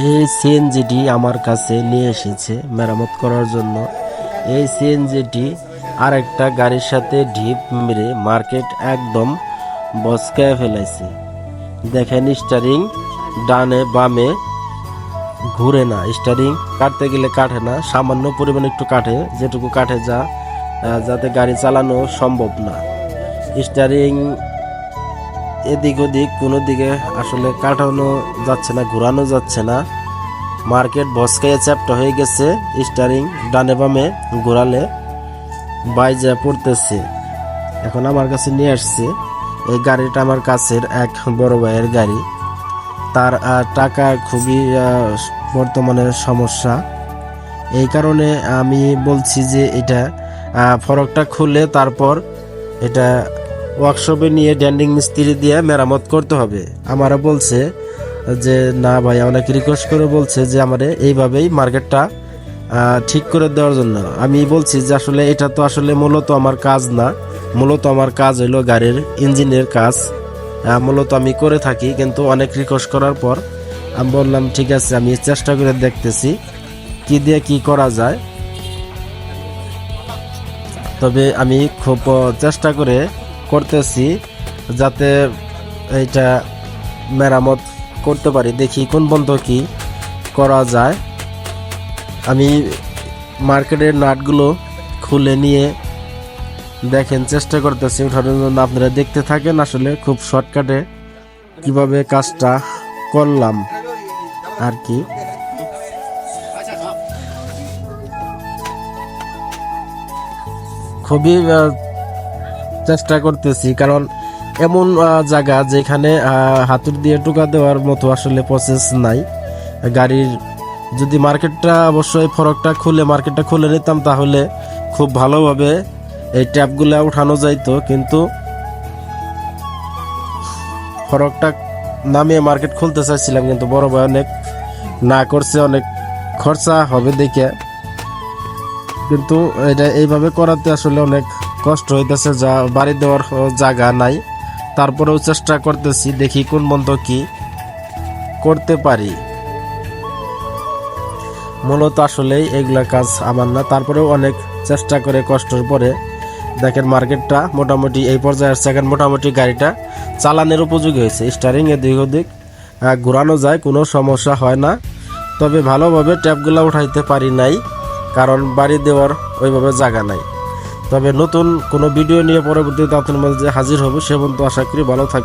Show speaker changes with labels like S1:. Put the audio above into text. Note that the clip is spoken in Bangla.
S1: এই সিএনজিটি আমার কাছে নিয়ে এসেছে মেরামত করার জন্য। এই সিএনজিটি আরেকটা গাড়ির সাথে ঢিপ মেরে মার্কেট একদম বসকায় ফেলাইছে। দেখেন স্টারিং ডানে বামে ঘুরে না। স্টারিং কাটতে গেলে কাটে না, সামান্য পরিমাণে একটু কাটে, যেটুকু কাটে যা যাতে গাড়ি চালানো সম্ভব না। স্টারিং এদিক ওদিক, কোনো দিকে আসলে কাটানো যাচ্ছে না, ঘোরানো যাচ্ছে না। মার্কেট ভসকাইয়ে চ্যাপটা হয়ে গেছে, স্টারিং ডানে বামে ঘোরালে বাইজা পড়তেছে। এখন আমার কাছে নিয়ে আসছে, এই গাড়িটা আমার কাছের এক বড় ভাইয়ের গাড়ি। তার টাকা খুবই বর্তমানে সমস্যা। এই কারণে আমি বলছি যে এটা ফরকটা খুলে তারপর এটা ওয়ার্কশপে নিয়ে ড্যান্ডিং মিস্ত্রি দিয়ে মেরামত করতে হবে। আমারা বলছে যে, না ভাই অনেক রিকোয়েস্ট করে বলছে যে, আমারে এইভাবেই মার্কেটটা ঠিক করে দেওয়ার জন্য। আমি বলছি যে, আসলে এটা তো আসলে মূলত আমার কাজ না। মূলত আমার কাজ হলো গাড়ির ইঞ্জিনের কাজ। মূলত আমি করে থাকি, কিন্তু অনেক রিকোয়েস্ট করার পর আমি বললাম, ঠিক আছে, আমি চেষ্টা করে দেখতেছি কি দিয়ে কি করা যায়। তবে আমি খুব চেষ্টা করে করতেছি যাতে এইটা মেরামত করতে পারি। দেখি কোন পর্যন্ত কি করা যায়। আমি মার্কেটের নাটগুলো খুলে নিয়ে দেখেন, চেষ্টা করতেছি ওঠানোর জন্য। আপনারা দেখতে থাকেন আসলে খুব শর্টকাটে কীভাবে কাজটা করলাম আর কি। খুবই চেষ্টা করতেছি, কারণ এমন জায়গা যেখানে হাতুর দিয়ে টোকা দেওয়ার মতো আসলে প্রসেস নাই। গাড়ির যদি মার্কেটটা অবশ্যই ফরকটা খুলে, মার্কেটটা খুলে নিতাম তাহলে খুব ভালোভাবে এই ট্যাপগুলো উঠানো যাইতো, কিন্তু ফরকটা নামিয়ে মার্কেট খুলতে চাইছিলাম, কিন্তু বড় ভাই অনেক না করছে, অনেক খরচা হবে দেখে। কিন্তু এটা এইভাবে করাতে আসলে অনেক কষ্ট হইতেছে, যা বাড়ি দেওয়ার জায়গা নাই। তারপরেও চেষ্টা করতেছি দেখি কোন বন্ধ কি করতে পারি। মূলত আসলেই এগুলা কাজ আমার না। তারপরেও অনেক চেষ্টা করে কষ্টের পরে। দেখেন মার্কেটটা মোটামুটি এই পর্যায়ে আসছে। এখন মোটামুটি গাড়িটা চালানের উপযোগী হয়েছে। স্টারিং এদিক ওদিক ঘোরানো যায়, কোনো সমস্যা হয় না। তবে ভালোভাবে ট্যাপগুলো উঠাইতে পারি নাই, কারণ বাড়ি দেওয়ার ওইভাবে জায়গা নাই। তবে নতুন কোনো ভিডিও নিয়ে পরবর্তীতে আপনার মাঝে হাজির হব। সে পর্যন্ত আশা করি ভালো থাকবে